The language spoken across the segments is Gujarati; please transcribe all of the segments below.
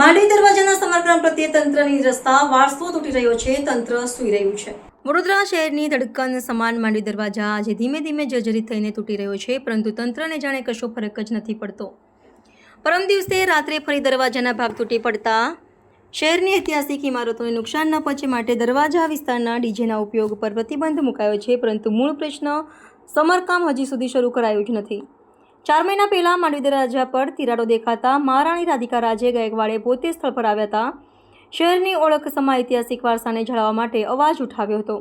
માંડવી દરવાજાના સમારકામ પ્રત્યે તંત્રની રસ્તા વારસો તૂટી રહ્યો છે, તંત્ર સૂઈ રહ્યું છે. વડોદરા શહેરની ધડકન સમાન માંડવી દરવાજા આજે ધીમે ધીમે જર્જરિત થઈને તૂટી રહ્યો છે, પરંતુ તંત્રને જાણે કશો ફરક જ નથી પડતો. પરમ દિવસે રાત્રે ફરી દરવાજાના ભાગ તૂટી પડતા શહેરની ઐતિહાસિક ઇમારતોને નુકસાન ન પહોંચે માટે દરવાજા વિસ્તારના ડીજેના ઉપયોગ પર પ્રતિબંધ મુકાયો છે, પરંતુ મૂળ પ્રશ્ન, સમારકામ હજી સુધી શરૂ કરાયું જ નથી. ચાર મહિના પહેલા માંડવી દરવાજા પર તિરાડો દેખાતા મહારાણી રાધિકા રાજે ગાયકવાડે પોતે સ્થળ પર આવ્યા હતા. શહેરની ઓળખ સમા ઐતિહાસિક વારસાને જાળવવા માટે અવાજ ઉઠાવ્યો હતો.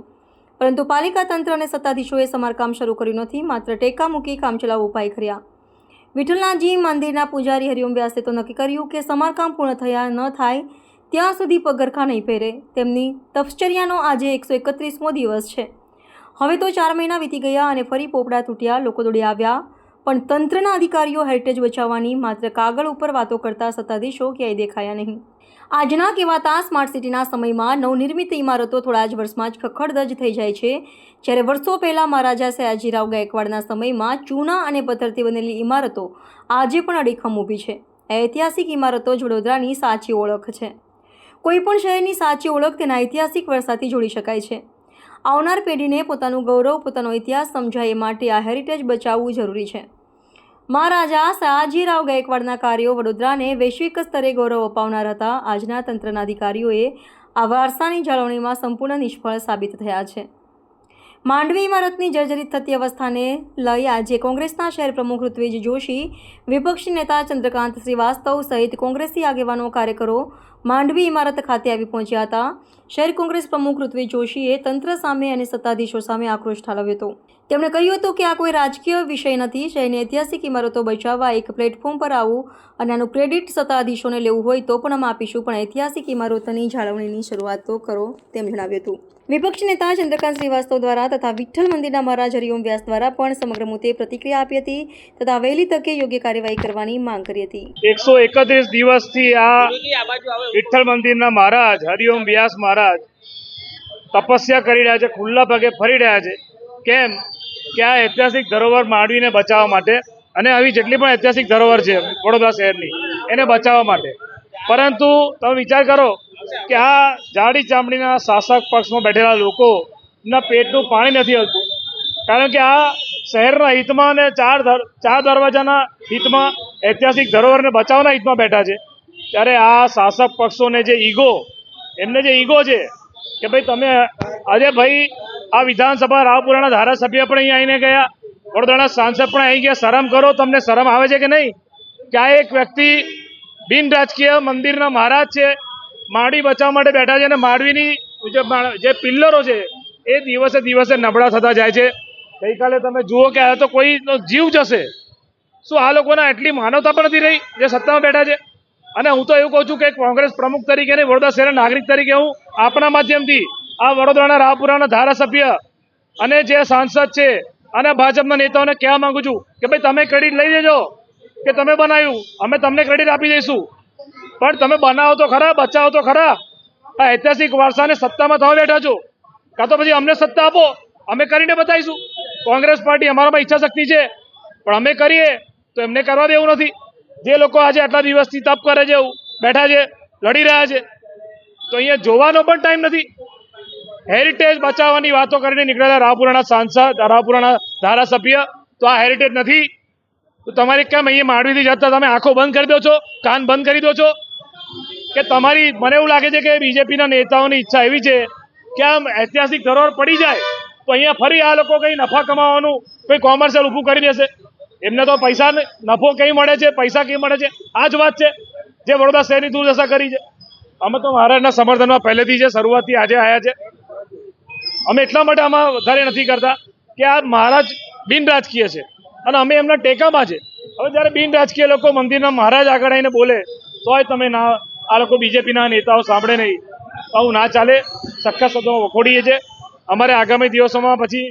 પરંતુ પાલિકા તંત્ર અને સત્તાધીશોએ સમારકામ શરૂ કર્યું નથી, માત્ર ટેકા મૂકી કામચલાઉ ઉપાય કર્યા. વિઠ્ઠલનાથજી મંદિરના પૂજારી હરિઓમ વ્યાસે તો નક્કી કર્યું કે સમારકામ પૂર્ણ થયા ન થાય, ત્યાં સુધી પગરખા નહીં પહેરે. તેમની તપશ્ચર્યાનો આજે એકસો એકત્રીસમો દિવસ છે. હવે તો ચાર મહિના વીતી ગયા અને ફરી પોપડા તૂટ્યા, લોકો દોડી આવ્યા. પણ તંત્રના અધિકારીઓ હેરિટેજ બચાવવાની માત્ર કાગળ ઉપર વાતો કરતા સત્તાધીશો ક્યાંય દેખાયા નહીં. આજના કહેવાતા સ્માર્ટ સિટીના સમયમાં નવનિર્મિત ઇમારતો થોડા જ વર્ષમાં જ ખખડધજ થઈ જાય છે. જ્યારે વર્ષો પહેલાં મહારાજા સયાજીરાવ ગાયકવાડના સમયમાં ચૂના અને પથ્થરથી બનેલી ઇમારતો, આજે પણ અડીખમ ઊભી છે. ઐતિહાસિક ઇમારતો જ વડોદરાની સાચી ઓળખ છે. કોઈપણ શહેરની સાચી ઓળખ તેના ઐતિહાસિક વરસાદથી જોડી શકાય છે. આવનાર પેઢીને પોતાનું ગૌરવ, પોતાનો ઇતિહાસ સમજાય એ માટે આ હેરિટેજ બચાવવું જરૂરી છે. મહારાજા સયાજીરાવ ગાયકવાડના કાર્યો વડોદરાને વૈશ્વિક સ્તરે ગૌરવ અપાવનાર હતા. આજના તંત્રના અધિકારીઓએ આ વારસાની જાળવણીમાં સંપૂર્ણ નિષ્ફળ સાબિત થયા છે. માંડવી ઇમારતની જર્જરિત થતી અવસ્થાને લઈ આજે કોંગ્રેસના શહેર પ્રમુખ ઋત્વિજ જોશી, વિપક્ષી નેતા ચંદ્રકાંત શ્રીવાસ્તવ સહિત કોંગ્રેસી આગેવાનો કાર્યકરો માંડવી ઇમારત ખાતે આવી પહોંચ્યા હતા. શહેર કોંગ્રેસ પ્રમુખ ઋત્વિજ જોશીએ તંત્ર સામે અને સત્તાધીશો સામે આક્રોશ ઠાલવ્યો હતો. તેમણે કહ્યું હતું કે આ કોઈ રાજકીય વિષય નથી, શહેરની ઐતિહાસિક ઇમારતો બચાવવા એક પ્લેટફોર્મ પર આવું અને આનું ક્રેડિટ સત્તાધીશોને લેવું હોય તો પણ અમે આપીશું, પણ ઐતિહાસિક ઇમારતોની જાળવણીની શરૂઆત તો કરો તેમ જણાવ્યું હતું. વિપક્ષ નેતા ચંદ્રકાંત શ્રીવાસ્તવ દ્વારા તથા વિઠ્ઠલ મંદિરના મહારાજ હરિઓમ વ્યાસ દ્વારા પણ સમગ્ર મુદ્દે પ્રતિક્રિયા આપી હતી તથા વહેલી તકે યોગ્ય કાર્યવાહી કરવાની માંગ કરી હતી. એકસો એકત્રીસ દિવસથી આ વિઠ્ઠલ મંદિરના મહારાજ, હરિઓમ વ્યાસ મહારાજ તપસ્યા કરી રહ્યા છે, ખુલ્લા પગે ફરી રહ્યા છે. કેમ? કે આ ઐતિહાસિક ધરોહર માંડવીને બચાવવા માટે અને આવી જેટલી પણ ઐતિહાસિક ધરોહર છે વડોદરા શહેરની, એને બચાવવા માટે. પરંતુ તમે વિચાર કરો કે આ જાડી ચામડીના શાસક પક્ષમાં બેઠેલા લોકોના પેટનું પાણી નથી હલતું. કારણ કે આ શહેરના હિતમાં અને ચાર ચાર દરવાજાના હિતમાં ઐતિહાસિક ધરોહરને બચાવના હિતમાં બેઠા છે. ત્યારે આ શાસક પક્ષોને જે ઈગો, એમને જે ઈગો છે કે ભાઈ તમે આજે ભાઈ આ વિધાનસભા રાવપુરાના ધારાસભ્ય પણ અહીં આવીને ગયા, વડોદરાના સાંસદ પણ અહીં ગયા, શરમ કરો, તમને શરમ આવે છે કે નહીં? કે આ એક વ્યક્તિ બિન રાજકીય મંદિરના મહારાજ છે માડી બચાવવા માટે બેઠા છે અને માડવીની જે પિલ્લરો છે, એ દિવસે દિવસે નબળા થતા જાય છે. ગઈકાલે તમે જુઓ કે આ તો કોઈ જીવ જશે. શું આ લોકોના એટલી માનવતા પણ નથી રહી, જે સત્તામાં બેઠા છે? અને હું તો એવું કહું છું કે કોંગ્રેસ પ્રમુખ તરીકે નહીં, વડોદરા શહેરના નાગરિક તરીકે હું આપણા માધ્યમથી આ વડોદરાના રાવપુરાના ધારાસભ્ય અને જે સાંસદ છે અને ભાજપના નેતાઓને કહેવા માંગુ છું કે ભાઈ તમે ક્રેડિટ લઈ લેજો કે તમે બનાવ્યું, અમે તમને ક્રેડિટ આપી દઈશું. પણ તમે બનાવો તો ખરા, બચાવો તો ખરા. આ ઐતિહાસિક વારસાને સત્તામાં તમે બેઠા છો. કાં તો પછી અમને સત્તા આપો. અમે કરીને બતાવીશું. કોંગ્રેસ પાર્ટી અમારામાં ઈચ્છા શક્તિ છે. પણ અમે કરીએ તો એમને કરવા દેવું નથી. જે લોકો આજે આટલા દિવસથી તપ કરે છે બેઠા છે, લડી રહ્યા છે, તો અહીંયા જોવાનો પણ ટાઈમ નથી. હેરિટેજ બચાવવાની વાતો કરીને નીકળેલા રાવપુરાના સાંસદ, રાવપુરાના ધારાસભ્ય, તો આ હેરિટેજ નથી. તો તમારે કેમ અહીંયા માંડવીથી જતા તમે આંખો બંધ કરી દો છો, કાન બંધ કરી દો છો? કે તમારી, મને એવું લાગે છે કે બીજેપીના નેતાઓની ઈચ્છા એવી છે કે આમ ઐતિહાસિક ધરોહર પડી જાય, તો અહીંયા ફરી આ લોકો કંઈ નફા કમાવાનું, કોઈ કોમર્શિયલ ઊભું કરી દેશે. એમને તો પૈસા નફો કંઈ મળે છે, પૈસા કંઈ મળે છે? આ જ વાત છે. જે વડોદરા શહેરની દુર્દશા કરી છે. અમે તો મહારાજના સમર્થનમાં પહેલેથી છે શરૂઆતથી આજે આવ્યા છે. અમે એટલા માટે આમાં વધારે નથી કરતા કે આ મહારાજ બિન રાજકીય છે અને અમે એમના ટેકામાં છે. હવે જ્યારે બિન રાજકીય લોકો મંદિરના મહારાજ આગળ આવીને બોલે, તોય તમે ના આ લોકો બીજેપીના નેતાઓ સાંભળે નહીં. આવું ના ચાલે. સખત શબ્દોમાં વખોડીએ છે અમારે આગામી દિવસોમાં પછી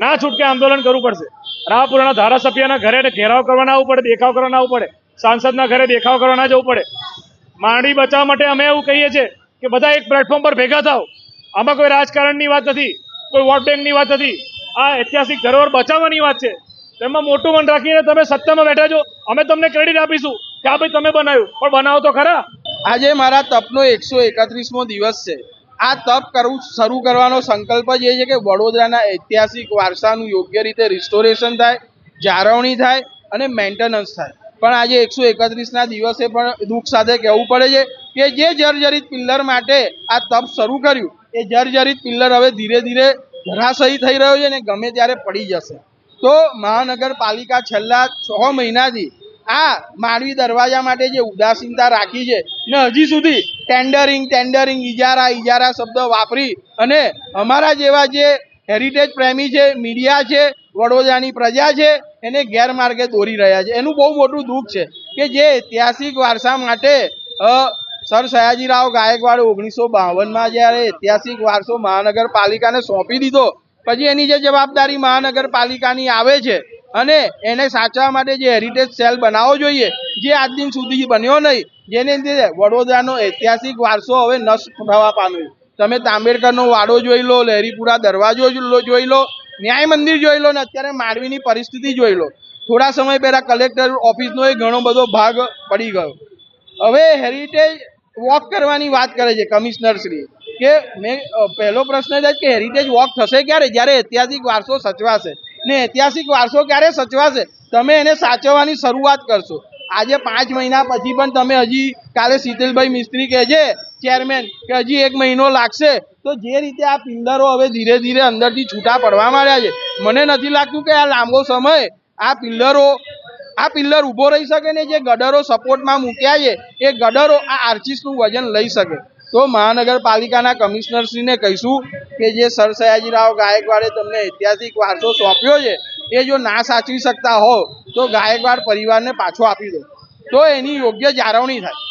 ના છૂટકે આંદોલન કરવું પડશે. રાહપુરાના ધારાસભ્યના ઘરે ઘેરાવ કરવાના આવવું પડે, દેખાવ કરવાના આવવું પડે. સાંસદના ઘરે દેખાવ કરવાના જવું પડે. માંડી બચાવવા માટે અમે એવું કહીએ છીએ કે બધા એક પ્લેટફોર્મ પર ભેગા થાવ આમાં કોઈ રાજકારણની વાત નથી, કોઈ વોટ બેંકની વાત નથી. આ ઐતિહાસિક ધરોહર બચાવવાની વાત છે. તેમાં મોટું મન રાખીને તમે સત્તામાં બેઠા છો. અમે તમને ક્રેડિટ આપીશું કે આ ભાઈ તમે બનાવ્યું. પણ બનાવો તો ખરા. આજે મારા તપનો એકસો એકત્રીસમો દિવસ છે. આ તપ કરવું શરૂ કરવાનો સંકલ્પ જ એ છે કે વડોદરાના ઐતિહાસિક વારસાનું યોગ્ય રીતે રિસ્ટોરેશન થાય, જાળવણી થાય અને મેન્ટેનન્સ થાય. પણ આજે એકસો એકત્રીસના દિવસે પણ દુઃખ સાથે કહેવું પડે છે કે જે જર્જરિત પિલ્લર માટે આ તપ શરૂ કર્યું, એ જર્જરિત પિલ્લર હવે ધીરે ધીરે ધરાશયી થઈ રહ્યો છે અને ગમે ત્યારે પડી જશે. તો મહાનગરપાલિકા છેલ્લા છ મહિનાથી આ માળવી દરવાજા માટે જે ઉદાસીનતા રાખી છે ને હજી સુધી ટેન્ડરિંગ ટેન્ડરિંગ ઇજારા ઇજારા શબ્દ વાપરી અને અમારા જેવા જે હેરિટેજ પ્રેમી છે, મીડિયા છે, વડોદરાની પ્રજા છે, એને ગેરમાર્ગે દોરી રહ્યા છે. એનું બહુ મોટું દુઃખ છે કે જે ઐતિહાસિક વારસા માટે સર સયાજીરાવ ગાયકવાડે ઓગણીસો બાવનમાં જ્યારે ઐતિહાસિક વારસો મહાનગરપાલિકાને સોંપી દીધો, પછી એની જે જવાબદારી મહાનગરપાલિકાની આવે છે અને એને સાચવવા માટે જે હેરિટેજ સેલ બનાવવો જોઈએ, જે આજ દિન સુધી બન્યો નહીં, જેને લીધે વડોદરાનો ઐતિહાસિક વારસો હવે નષ્ટ થવા પામ્યો તમે તાંબેડકરનો વાડો જોઈ લો, લહેરીપુરા દરવાજો જોઈ લો, ન્યાય મંદિર જોઈ લો ને અત્યારે માંડવીની પરિસ્થિતિ જોઈ લો. થોડા સમય પહેલા કલેક્ટર ઓફિસનો એ ઘણો બધો ભાગ પડી ગયો. હવે હેરિટેજ વોક કરવાની વાત કરે છે કમિશનર શ્રી કે મેં પહેલો પ્રશ્ન જ કે હેરિટેજ વોક થશે ક્યારે? જ્યારે ઐતિહાસિક વારસો સચવાશે. ને ઐતિહાસિક વારસો ક્યારે સચવાશે? તમે એને સાચવવાની શરૂઆત કરશો. આજે પાંચ મહિના પછી પણ તમે હજી કાલે શીતલભાઈ મિસ્ત્રી કહે છે ચેરમેન કે હજી એક મહિનો લાગશે. તો જે રીતે આ પિલ્લરો હવે ધીરે ધીરે અંદરથી છૂટા પડવા માંડ્યા છે, મને નથી લાગતું કે આ લાંબો સમય આ પિલ્લરો, આ પિલ્લર ઊભો રહી શકે ને જે ગડરો સપોર્ટમાં મૂક્યા છે, એ ગડરો આ આર્ચિસનું વજન લઈ શકે. તો મહાનગરપાલિકાના કમિશનરશ્રીને કહીશું કે જે સર સયાજીરાવ ગાયકવાડે તમને ઐતિહાસિક વારસો સોંપ્યો છે, એ જો ના સાચવી શકતા હો, તો ગાયકવાડ પરિવારને પાછો આપી દો. તો એની યોગ્ય જાળવણી થાય.